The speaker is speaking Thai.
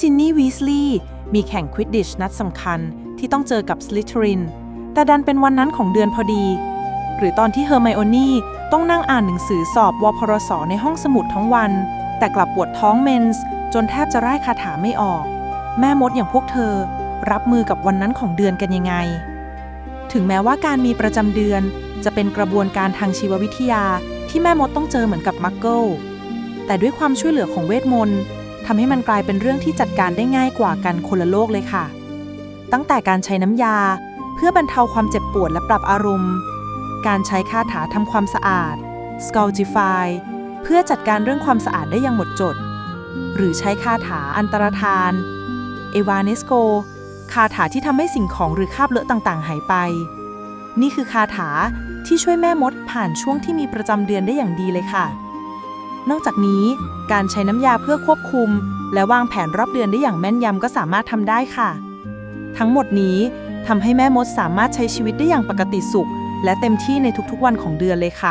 จินนี่วีสลีย์มีแข่งควิดดิชนัดสำคัญที่ต้องเจอกับสลิทริน แต่ดันเป็นวันนั้นของเดือนพอดี หรือตอนที่เฮอร์ไมโอนี่ต้องนั่งอ่านหนังสือสอบวพรสในห้องสมุดทั้งวัน แต่กลับปวดท้องเมนส์จนแทบจะไร่ายคาถาไม่ออก แม่มดอย่างพวกเธอ รับมือกับวันนั้นของเดือนกันยังไง ถึงแม้ว่าการมีประจำเดือนจะเป็นกระบวนการทางชีววิทยาที่แม่มดต้องเจอเหมือนกับมักเกิลแต่ด้วยความช่วยเหลือของเวทมนต์ ทำให้มันกลายเป็นเรื่องที่จัดการได้ง่ายกว่ากันคนละโลกเลยค่ะ ตั้งแต่การใช้น้ำยา เพื่อบรรเทาความเจ็บปวดและปรับอารมณ์ การใช้คาถาทำความสะอาด Skullify เพื่อจัดการเรื่องความสะอาดได้อย่างหมดจด หรือใช้คาถาอันตรธานเอวาเนสโกคาถาที่ทำให้สิ่งของหรือคราบเลอะต่างๆ หายไป นี่คือคาถาที่ช่วยแม่มดผ่านช่วงที่มีประจำเดือนได้อย่างดีเลยค่ะ นอกจากนี้การใช้น้ำยาเพื่อควบคุม และวางแผนรอบเดือนได้อย่างแม่นยำก็สามารถทำได้ค่ะ ทั้งหมดนี้ทำให้แม่มดสามารถใช้ชีวิตได้อย่างปกติสุข และเต็มที่ในทุกๆวันของเดือนเลยค่ะ